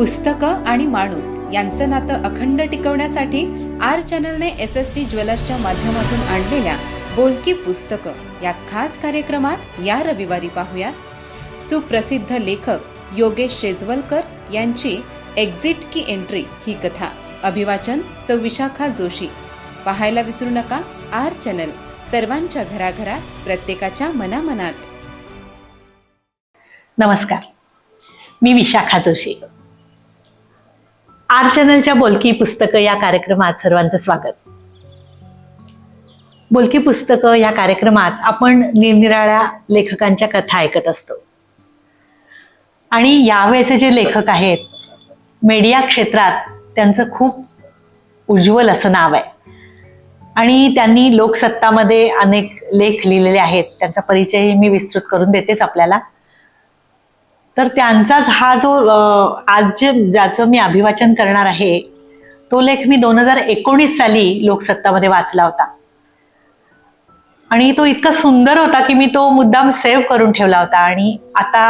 पुस्तकं आणि माणूस यांचं नातं अखंड टिकवण्यासाठी आर चॅनलने एस एस टी ज्वेलर्सच्या माध्यमातून आणलेल्या बोलकी पुस्तकं या खास कार्यक्रमात या रविवारी पाहूया. सुप्रसिद्ध लेखक योगेश शेजवलकर यांची एक्झिट की एंट्री ही कथा. अभिवाचन सौ विशाखा जोशी. पाहायला विसरू नका आर चॅनल. सर्वांच्या घराघरात प्रत्येकाच्या मनामनात. नमस्कार. मी विशाखा जोशी. आर चॅनलच्या बोलकी पुस्तकं या कार्यक्रमात सर्वांचं स्वागत. बोलकी पुस्तकं या कार्यक्रमात आपण निरनिराळ्या लेखकांच्या कथा ऐकत असतो. आणि यावेळेचे जे लेखक आहेत मीडिया क्षेत्रात त्यांचं खूप उज्ज्वल असं नाव आहे. आणि त्यांनी लोकसत्तामध्ये अनेक लेख लिहिलेले आहेत त्यांचा परिचय मी विस्तृत करून देतेच आपल्याला. तर त्यांचाच हा जो आज जे ज्याचं मी अभिवाचन करणार आहे तो लेख मी दोन हजार एकोणीस साली लोकसत्तामध्ये वाचला होता. आणि तो इतका सुंदर होता की मी तो मुद्दाम सेव्ह करून ठेवला होता. आणि आता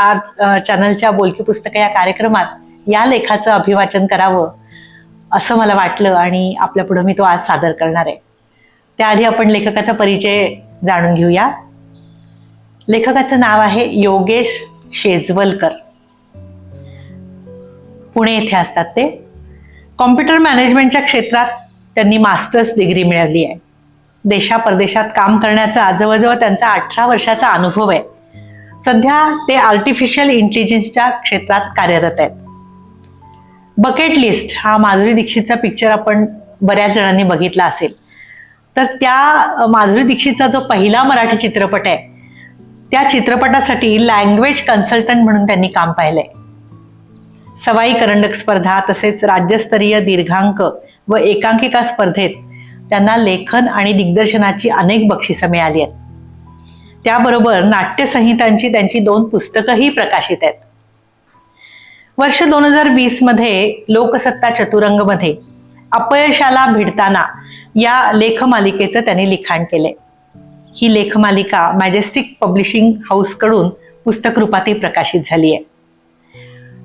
आज चॅनलच्या बोलकी पुस्तक या कार्यक्रमात या लेखाचं अभिवाचन करावं असं मला वाटलं आणि आपल्या पुढं मी तो आज सादर करणार आहे. त्याआधी आपण लेखकाचा परिचय जाणून घेऊया. लेखकाचं नाव आहे योगेश शेजवलकर. पुणे येथे असतात ते. कॉम्प्युटर मॅनेजमेंटच्या क्षेत्रात त्यांनी मास्टर्स डिग्री मिळवली आहे. देशा परदेशात काम करण्याचा जवळजवळ त्यांचा अठरा वर्षाचा अनुभव आहे. सध्या ते आर्टिफिशियल इंटेलिजन्सच्या क्षेत्रात कार्यरत आहेत. बकेट लिस्ट हा माधुरी दीक्षितचा पिक्चर आपण बऱ्याच जणांनी बघितला असेल. तर त्या माधुरी दीक्षितचा जो पहिला मराठी चित्रपट आहे त्या चित्रपटासाठी लँग्वेज कन्सल्टंट म्हणून त्यांनी काम पाहिलंय. सवाई करंडक स्पर्धा तसेच राज्यस्तरीय दीर्घांक व एकांकिका स्पर्धेत त्यांना लेखन आणि दिग्दर्शनाची अनेक बक्षिसं मिळाली आहेत. त्याबरोबर नाट्यसंहितांची त्यांची दोन पुस्तकंही प्रकाशित आहेत. वर्ष दोन हजार वीसमध्ये लोकसत्ता चतुरंगमध्ये अपयशाला भिडताना या लेखमालिकेचं त्यांनी लिखाण केलंय. ही लेखमालिका मॅजेस्टिक पब्लिशिंग हाऊसकडून पुस्तक रूपातही प्रकाशित झाली आहे.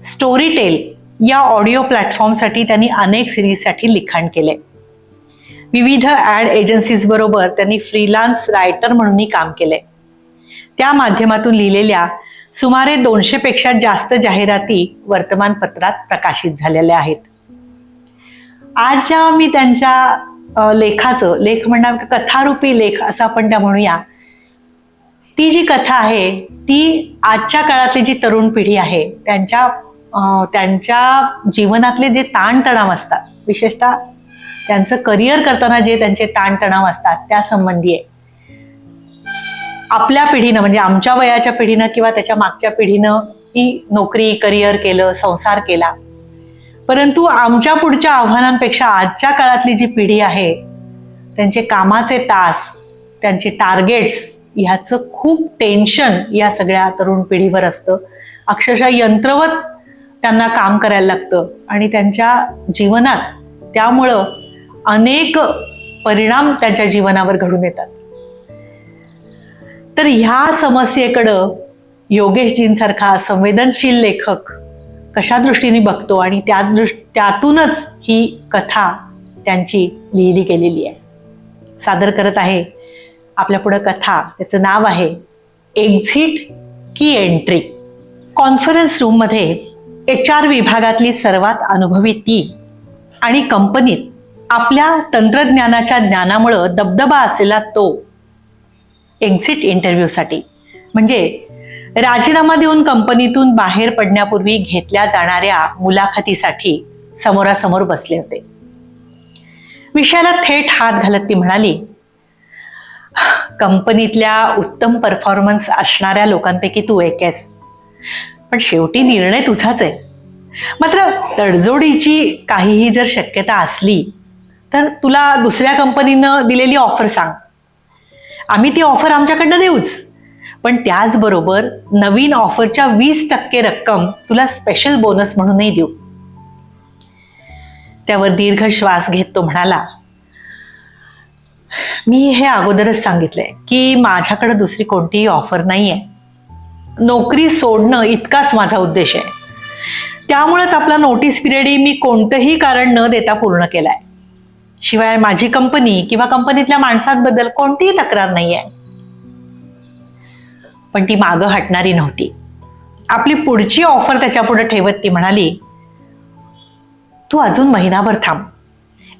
स्टोरी टेल या ऑडिओ प्लॅटफॉर्मसाठी त्यांनी अनेक सिरीजसाठी लिखाण केले विविध ॲड एजन्सीज बरोबर त्यांनी फ्रीलान्स रायटर म्हणूनही काम केले त्या माध्यमातून लिहिलेल्या सुमारे दोनशे पेक्षा जास्त जाहिराती वर्तमानपत्रात प्रकाशित झालेल्या आहेत. आज ज्या मी त्यांच्या लेखाचं लेख म्हणणार कथारूपी लेख असं आपण त्या म्हणूया. ती जी कथा आहे ती आजच्या काळातली जी तरुण पिढी आहे त्यांच्या त्यांच्या जीवनातले जे ताणतणाव असतात विशेषतः त्यांचं करिअर करताना जे त्यांचे ताणतणाव असतात त्या संबंधी आहे. आपल्या पिढीनं म्हणजे आमच्या वयाच्या पिढीनं किंवा त्याच्या मागच्या पिढीनं ही नोकरी करिअर केलं संसार केला परंतु आमच्या पुढच्या आव्हानांपेक्षा आजच्या काळातली जी पिढी आहे त्यांचे कामाचे तास त्यांचे टार्गेट्स ह्याचं खूप टेन्शन या सगळ्या तरुण पिढीवर असतं. अक्षरशः यंत्रवत त्यांना काम करायला लागतं आणि त्यांच्या जीवनात त्यामुळं अनेक परिणाम त्यांच्या जीवनावर घडून येतात. तर ह्या समस्येकडं योगेशजींसारखा संवेदनशील लेखक कशा दृष्टीने बघतो आणि त्या दृष्ट त्यातूनच ही कथा त्यांची लिहिली गेलेली आहे. सादर करत आहे आपल्या पुढं कथा. त्याचं नाव आहे एक्झिट की एंट्री कॉन्फरन्स रूममध्ये एच आर विभागातली सर्वात अनुभवी ती आणि कंपनीत आपल्या तंत्रज्ञानाच्या ज्ञानामुळं दबदबा असलेला तो एक्झिट इंटरव्ह्यूसाठी म्हणजे राजीनामा देऊन कंपनीतून बाहेर पडण्यापूर्वी घेतल्या जाणाऱ्या मुलाखतीसाठी समोरासमोर बसले होते. विषयाला थेट हात घालत ती म्हणाली कंपनीतल्या उत्तम परफॉर्मन्स असणाऱ्या लोकांपैकी तू एक आहेस. पण शेवटी निर्णय तुझाच आहे. मात्र तडजोडीची काहीही जर शक्यता असली तर तुला दुसऱ्या कंपनीनं दिलेली ऑफर सांग. आम्ही ती ऑफर आमच्याकडनं देऊच. पण त्याचबरोबर नवीन ऑफरच्या वीस टक्के रक्कम तुला स्पेशल बोनस म्हणूनही देऊ. त्यावर दीर्घ श्वास घेत तो म्हणाला मी हे अगोदरच सांगितलंय की माझ्याकडे दुसरी कोणतीही ऑफर नाही आहे नोकरी सोडणं इतकाच माझा उद्देश आहे. त्यामुळेच आपला नोटीस पिरियडही मी कोणतंही कारण न देता पूर्ण केलाय. शिवाय माझी कंपनी किंवा कंपनीतल्या माणसांबद्दल कोणतीही तक्रार नाही आहे पण ती मागं हटणारी नव्हती. आपली पुढची ऑफर त्याच्यापुढे ठेवत ती म्हणाली तू अजून महिनाभर थांब.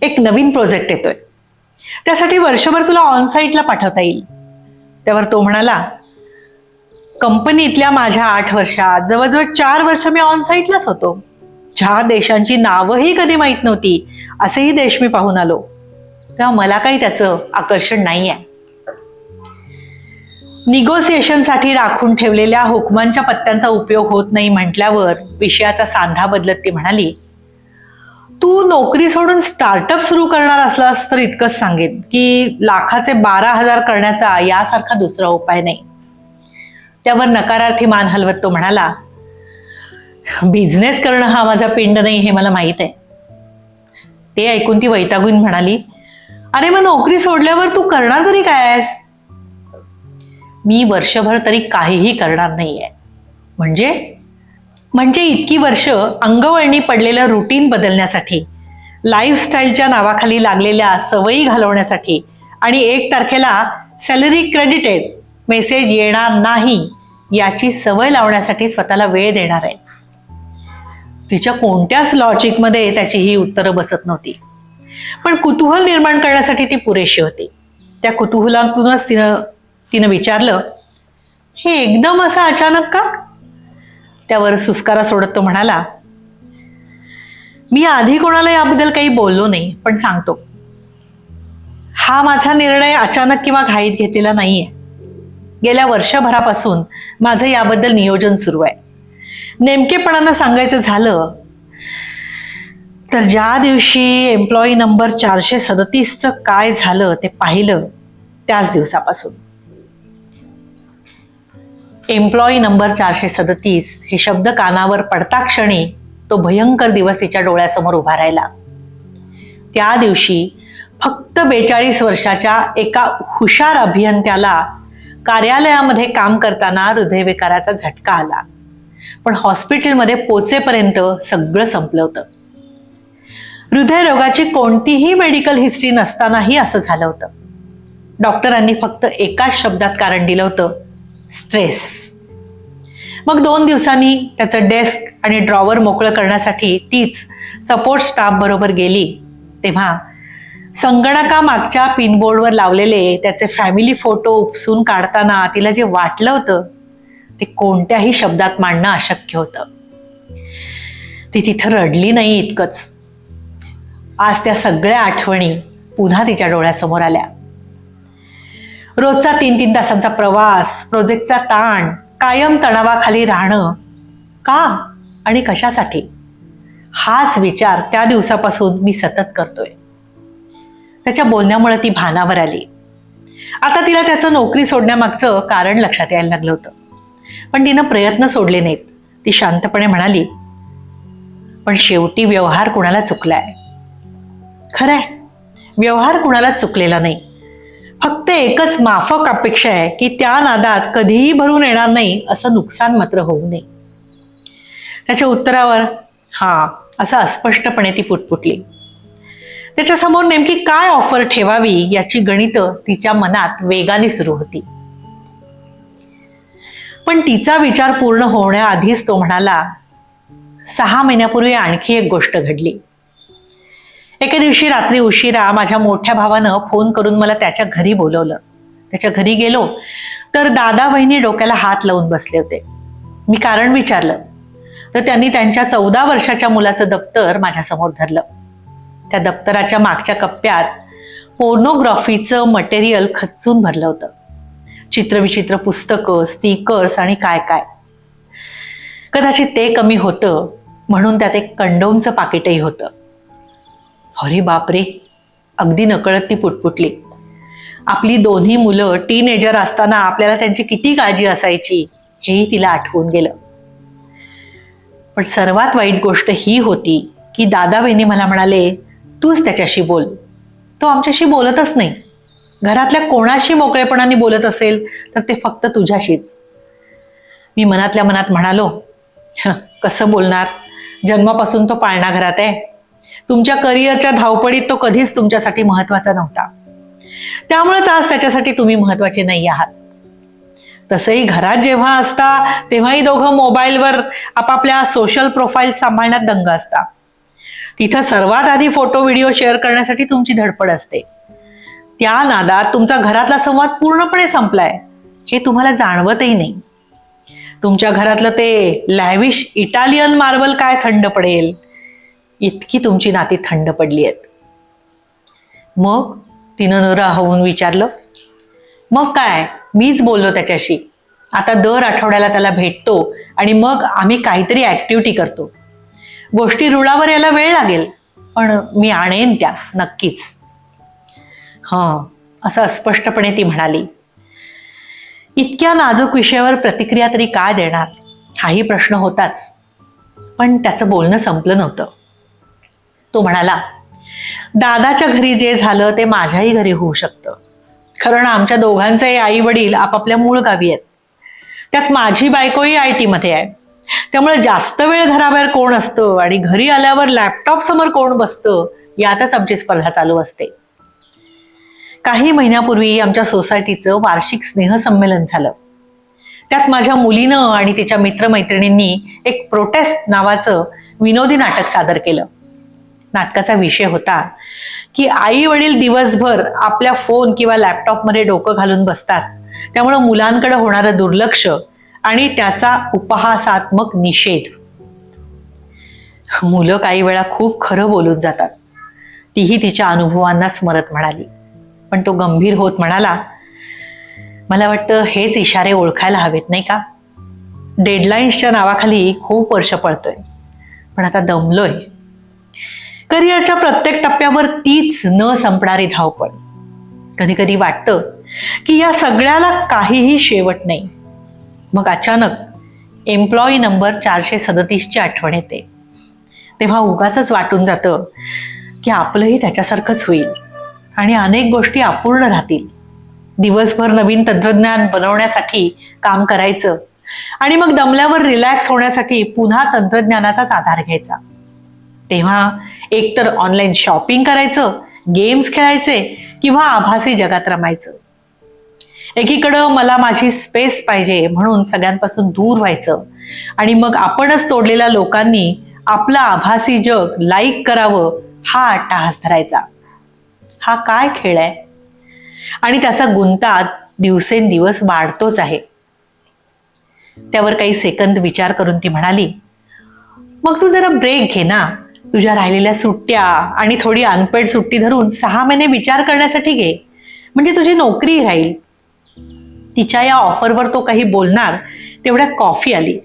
एक नवीन प्रोजेक्ट येतोय. त्यासाठी वर्षभर तुला ऑनसाईटला पाठवता येईल. त्यावर तो म्हणाला कंपनीतल्या माझ्या आठ वर्षात जवळजवळ चार वर्ष मी ऑनसाईटलाच होतो. ज्या देशांची नावंही कधी माहीत नव्हती असेही देश मी पाहून आलो. तेव्हा मला काही त्याचं आकर्षण नाही आहे निगोसिएशनसाठी राखून ठेवलेल्या हुकमांच्या पत्त्यांचा उपयोग होत नाही म्हटल्यावर विषयाचा सांधा बदलत ती म्हणाली तू नोकरी सोडून स्टार्टअप सुरू करणार असलास तर इतकंच सांगेन की लाखाचे बारा हजार करण्याचा यासारखा दुसरा उपाय नाही. त्यावर नकारार्थी मान हलवत तो म्हणाला बिझनेस करणं हा माझा पिंड नाही हे मला माहीत आहे. ते ऐकून ती वैतागून म्हणाली अरे मग नोकरी सोडल्यावर तू करणार तरी काय आहेस? मी वर्षभर तरी काहीही करणार नाहीये. म्हणजे? म्हणजे इतकी वर्ष अंगवळणी पडलेलं रुटीन बदलण्यासाठी लाईफस्टाईलच्या नावाखाली लागलेल्या सवयी घालवण्यासाठी आणि एक तारखेला सॅलरी क्रेडिटेड मेसेज येणार नाही याची सवय लावण्यासाठी स्वतःला वेळ देणार आहे. तिच्या कोणत्याच लॉजिकमध्ये त्याची ही उत्तरं बसत नव्हती. पण कुतूहल निर्माण करण्यासाठी ती पुरेशी होती. त्या कुतूहलातूनच तिनं तिनं विचारलं हे एकदम असं अचानक का? त्यावर सुस्कारा सोडत तो म्हणाला मी आधी कोणाला याबद्दल काही बोललो नाही पण सांगतो. हा माझा निर्णय अचानक किंवा घाईत घेतलेला नाहीये. गेल्या वर्षभरापासून माझं याबद्दल नियोजन सुरू आहे. नेमकेपणानं सांगायचं झालं तर ज्या दिवशी एम्प्लॉई नंबर चारशे सदतीसचं काय झालं ते पाहिलं त्याच दिवसापासून. एम्प्लॉई नंबर चारशे सदतीस. हे शब्द कानावर पडता क्षणी तो भयंकर दिवस तिच्या डोळ्यासमोर उभा राहिला. त्या दिवशी फक्त बेचाळीस वर्षाच्या एका हुशार अभियंत्याला कार्यालयामध्ये काम करताना हृदयविकाराचा झटका आला. पण हॉस्पिटलमध्ये पोचेपर्यंत सगळं संपलं होतं. हृदयरोगाची कोणतीही मेडिकल हिस्ट्री नसतानाही असं झालं होतं. डॉक्टरांनी फक्त एकाच शब्दात कारण दिलं होतं. स्ट्रेस. मग दोन दिवसांनी त्याचं डेस्क आणि ड्रॉवर मोकळं करण्यासाठी तीच सपोर्ट स्टाफ बरोबर गेली. तेव्हा संगणका मागच्या पिनबोर्डवर लावलेले त्याचे फॅमिली फोटो उपसून काढताना तिला जे वाटलं होतं ते कोणत्याही शब्दात मांडणं अशक्य होतं. ती तिथं रडली नाही इतकंच. आज त्या सगळ्या आठवणी पुन्हा तिच्या डोळ्यासमोर आल्या. रोजचा तीन तीन तासांचा प्रवास प्रोजेक्टचा ताण कायम तणावाखाली राहणं का? आणि कशासाठी? हाच विचार त्या दिवसापासून मी सतत करतोय. त्याच्या बोलण्यामुळे ती भानावर आली. आता तिला त्याचं नोकरी सोडण्यामागचं कारण लक्षात यायला लागलं होतं. पण तिनं प्रयत्न सोडले नाहीत. ती शांतपणे म्हणाली पण शेवटी व्यवहार कुणाला चुकलाय? खरंय. व्यवहार कुणाला चुकलेला नाही. एकच माफक अपेक्षा आहे की त्या नादात कधीही भरून येणार नाही असं नुकसान मात्र होऊ नये. त्याच्या उत्तरावर हा असं अस्पष्टपणे ती पुटपुटली. त्याच्यासमोर नेमकी काय ऑफर ठेवावी याची गणित तिच्या मनात वेगाने सुरू होती. पण तिचा विचार पूर्ण होण्याआधीच तो म्हणाला सहा महिन्यापूर्वी आणखी एक गोष्ट घडली. एके दिवशी रात्री उशिरा माझ्या मोठ्या भावानं फोन करून मला त्याच्या घरी बोलवलं. त्याच्या घरी गेलो तर दादा बहिणी डोक्याला हात लावून बसले होते. मी कारण विचारलं. तर त्यांनी त्यांच्या चौदा वर्षाच्या मुलाचं दप्तर माझ्यासमोर धरलं. त्या दप्तराच्या मागच्या कप्प्यात पोर्नोग्राफीचं मटेरियल खचून भरलं होतं. चित्रविचित्र पुस्तकं स्टिकर्स आणि काय काय. कदाचित ते कमी होतं म्हणून त्यात एक कंडोमचं पाकिटही होतं. अरे बापरे. अगदी नकळत ती पुटपुटली. आपली दोन्ही मुलं टीनेजर असताना आपल्याला त्यांची किती काळजी असायची हेही तिला आठवून गेलं. पण सर्वात वाईट गोष्ट ही होती की दादा बहिणी मला म्हणाले तूच त्याच्याशी बोल. तो आमच्याशी बोलतच नाही. घरातल्या कोणाशी मोकळेपणाने बोलत असेल तर ते फक्त तुझ्याशीच. मी मनातल्या मनात म्हणालो कसं बोलणार? जन्मापासून तो पाळणा घरात आहे. तुमच्या करिअरच्या धावपडीत तो कधीच तुमच्यासाठी महत्त्वाचा नव्हता. त्यामुळेच आज त्याच्यासाठी तुम्ही महत्त्वाचे नाही आहात. तसंही घरात जेव्हा असता तेव्हाही दोघं मोबाईलवर आपापल्या सोशल प्रोफाईल सांभाळण्यात दंग असता. तिथं सर्वात आधी फोटो व्हिडिओ शेअर करण्यासाठी तुमची धडपड असते. त्या नादात तुमचा घरातला संवाद पूर्णपणे संपलाय हे तुम्हाला जाणवतही नाही. तुमच्या घरातलं ते लॅविश इटालियन मार्बल काय थंड पडेल? इतकी तुमची नाती थंड पडली आहेत. मग तिनं न राहून विचारलं मग काय? मीच बोललो त्याच्याशी. आता दर आठवड्याला त्याला भेटतो आणि मग आम्ही काहीतरी ऍक्टिव्हिटी करतो. गोष्टी रुळावर यायला वेळ लागेल पण मी आणेन त्या नक्कीच. हां असं अस्पष्टपणे ती म्हणाली. इतक्या नाजूक विषयावर प्रतिक्रिया तरी काय देणार? हाही प्रश्न होताच. पण त्याचं बोलणं संपलं नव्हतं. तो म्हणाला दादाच्या घरी जे झालं ते माझ्याही घरी होऊ शकतं. कारण आमच्या दोघांचे आई वडील आपापल्या मूळ गावी आहेत. त्यात माझी बायकोही आय टी मध्ये आहे. त्यामुळे जास्त वेळ घराबाहेर कोण असतं आणि घरी आल्यावर लॅपटॉप समोर कोण बसतं यातच आमची स्पर्धा चालू असते. काही महिन्यापूर्वी आमच्या सोसायटीचं वार्षिक स्नेहसंमेलन झालं. त्यात माझ्या मुलीनं आणि तिच्या मित्रमैत्रिणींनी एक प्रोटेस्ट नावाचं विनोदी नाटक सादर केलं. नाटकाचा विषय होता की आई वडील दिवसभर आपल्या फोन किंवा लॅपटॉपमध्ये डोकं घालून बसतात. त्यामुळं मुलांकडे होणारं दुर्लक्ष आणि त्याचा उपहासात्मक निषेध. मुलं काही वेळा खूप खरं बोलून जातात. तीही तिच्या अनुभवांना स्मरत म्हणाली. पण तो गंभीर होत म्हणाला मला वाटतं हेच इशारे ओळखायला हवेत नाही का? डेडलाईन्सच्या नावाखाली खूप वर्ष पळतोय पण आता दमलोय. करिअरच्या प्रत्येक टप्प्यावर तीच न संपणारी धावपळ. कधी कधी वाटतं की या सगळ्याला काहीही शेवट नाही. मग अचानक एम्प्लॉई नंबर चारशे सदतीसची आठवण येते. तेव्हा उगाच वाटून जातं की आपलंही त्याच्यासारखंच होईल आणि अनेक गोष्टी अपूर्ण राहतील. दिवसभर नवीन तंत्रज्ञान बनवण्यासाठी काम करायचं आणि मग दमल्यावर रिलॅक्स होण्यासाठी पुन्हा तंत्रज्ञानाचाच आधार घ्यायचा. तेव्हा एकतर ऑनलाईन शॉपिंग करायचं गेम्स खेळायचे किंवा आभासी जगात रमायचं. एकीकडं मला माझी स्पेस पाहिजे म्हणून सगळ्यांपासून दूर व्हायचं आणि मग आपणच तोडलेल्या लोकांनी आपलं आभासी जग लाईक करावं हा अट्टाहास धरायचा. हा काय खेळ आहे? आणि त्याचा गुंता दिवसेंदिवस वाढतोच आहे. त्यावर काही सेकंद विचार करून ती म्हणाली मग तू जरा ब्रेक घे ना. तुझ्या राहिलेल्या सुट्ट्या आणि थोडी अनपेड सुट्टी धरून सहा महिने विचार करण्यासाठी घे. म्हणजे तुझी नोकरी राहील. तिच्या या ऑफरवर तो काही बोलणार तेवढ्यात कॉफी आली.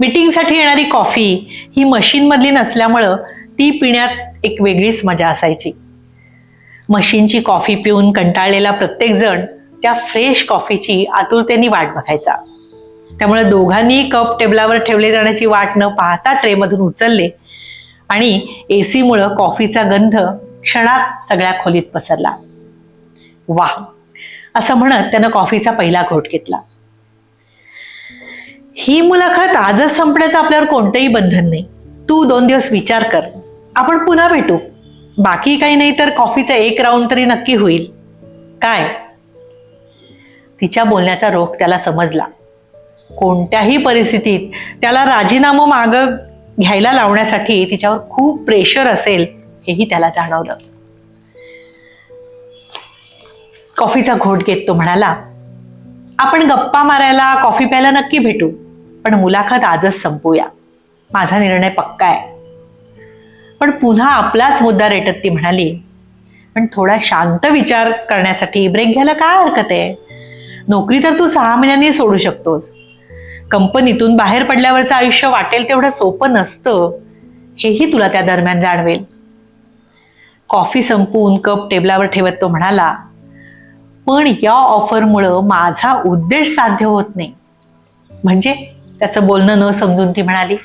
मिटिंगसाठी येणारी कॉफी ही मशीनमधली नसल्यामुळं ती पिण्यात एक वेगळीच मजा असायची. मशीनची कॉफी पिऊन कंटाळलेला प्रत्येकजण त्या फ्रेश कॉफीची आतुरतेने वाट बघायचा. त्यामुळे दोघांनी कप टेबलावर ठेवले जाण्याची वाट न पाहता ट्रेमधून उचलले. आणि एसी मुळे कॉफीचा गंध क्षणात सगळ्या खोलीत पसरला. वा असं म्हणत त्यानं कॉफीचा पहिला घोट घेतला. ही मुलाखत आजच संपण्याचं आपल्यावर कोणतंही बंधन नाही. तू दोन दिवस विचार कर. आपण पुन्हा भेटू. बाकी काही नाही तर कॉफीचा एक राऊंड तरी नक्की होईल. काय? तिच्या बोलण्याचा रोख त्याला समजला. कोणत्याही परिस्थितीत त्याला राजीनामा माग घ्यायला लावण्यासाठी तिच्यावर खूप प्रेशर असेल हेही त्याला जाणवलं. कॉफीचा घोट घेत तो म्हणाला आपण गप्पा मारायला कॉफी प्यायला नक्की भेटू पण मुलाखत आजच संपूया. माझा निर्णय पक्का आहे. पण पुन्हा आपलाच मुद्दा रेटत ती म्हणाली पण थोडा शांत विचार करण्यासाठी ब्रेक घ्यायला काय हरकत आहे? नोकरी तर तू सहा महिन्यांनी सोडू शकतोस. कंपनीतून बाहेर पडल्यावरचं आयुष्य वाटेल तेवढं सोपं नसतं. हेही तुला त्या दरम्यान जाणवेल. कॉफी संपवून कप टेबलावर ठेवत तो म्हणाला पण या ऑफरमुळं माझा उद्देश साध्य होत नाही. म्हणजे त्याचं बोलणं न समजून ती म्हणाली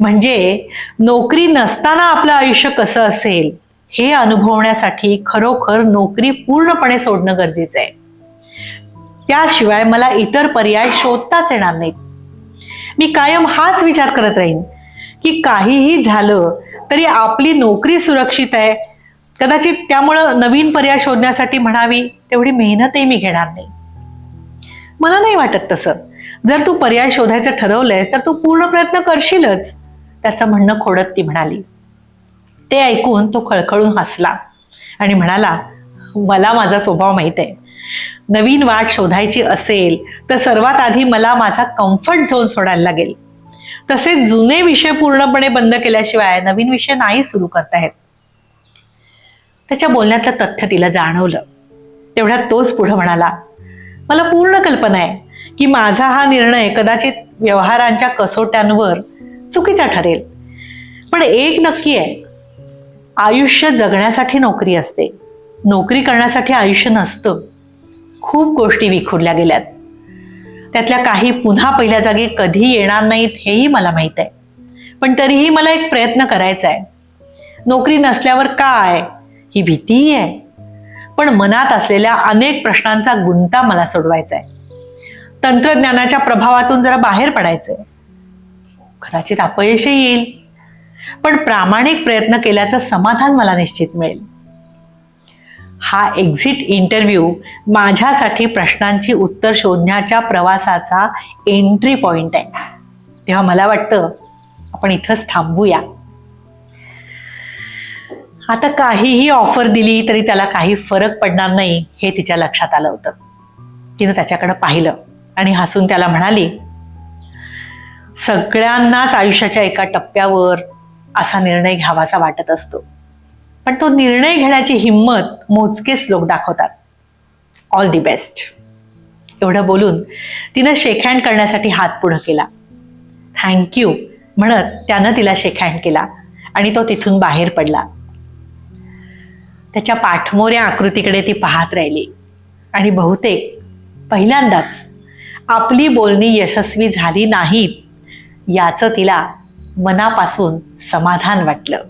म्हणजे नोकरी नसताना आपलं आयुष्य कसं असेल हे अनुभवण्यासाठी खरोखर नोकरी पूर्णपणे सोडणं गरजेचं आहे. त्याशिवाय मला इतर पर्याय शोधताच येणार नाहीत. मी कायम हाच विचार करत राहीन की काहीही झालं तरी आपली नोकरी सुरक्षित आहे. कदाचित त्यामुळं नवीन पर्याय शोधण्यासाठी म्हणावी तेवढी मेहनतही मी घेणार नाही. मला नाही वाटत तसं. जर तू पर्याय शोधायचं ठरवलंयस तर तू पूर्ण प्रयत्न करशीलच त्याचं म्हणणं खोडत ती म्हणाली. ते ऐकून तो खळखळून हसला आणि म्हणाला मला माझा स्वभाव माहीत आहे. नवीन वाट शोधायची असेल तर सर्वात आधी मला माझा कम्फर्ट झोन सोडायला लागेल. तसेच जुने विषय पूर्णपणे बंद केल्याशिवाय नवीन विषय नाही सुरू करता येत. त्याच्या बोलण्यातलं तथ्य तिला जाणवलं. तेवढ्यात तोच पुढे म्हणाला मला पूर्ण कल्पना आहे की माझा हा निर्णय कदाचित व्यवहारांच्या कसोट्यांवर चुकीचा ठरेल. पण एक नक्की आहे आयुष्य जगण्यासाठी नोकरी असते. नोकरी करण्यासाठी आयुष्य नसतं. खूप गोष्टी विखुरल्या गेल्यात. त्यातल्या काही पुन्हा पहिल्या जागी कधी येणार नाहीत हेही मला माहीत आहे. पण तरीही मला एक प्रयत्न करायचा आहे. नोकरी नसल्यावर काय? ही भीतीही आहे. पण मनात असलेल्या अनेक प्रश्नांचा गुंता मला सोडवायचा आहे. तंत्रज्ञानाच्या प्रभावातून जरा बाहेर पडायचंय. कदाचित अपयशही येईल. पण प्रामाणिक प्रयत्न केल्याचं समाधान मला निश्चित मिळेल. हा एक्झिट इंटरव्ह्यू माझ्यासाठी प्रश्नांची उत्तर शोधण्याच्या प्रवासाचा एंट्री पॉइंट आहे. तेव्हा मला वाटतं आपण इथंच थांबूया. आता काहीही ऑफर दिली तरी त्याला काही फरक पडणार नाही हे तिच्या लक्षात आलं होतं. तिनं त्याच्याकडं पाहिलं आणि हसून त्याला म्हणाली सगळ्यांनाच आयुष्याच्या एका टप्प्यावर असा निर्णय घ्यावासा वाटत असतो. पण तो निर्णय घेण्याची हिंमत मोजकेच लोक दाखवतात. ऑल दी बेस्ट एवढं बोलून तिनं शेक हँड करण्यासाठी हात पुढं केला. थँक्यू म्हणत त्यानं तिला शेक हँड केला आणि तो तिथून बाहेर पडला. त्याच्या पाठमोऱ्या आकृतीकडे ती पाहत राहिली. आणि बहुतेक पहिल्यांदाच आपली बोलणी यशस्वी झाली नाहीत याचं तिला मनापासून समाधान वाटलं.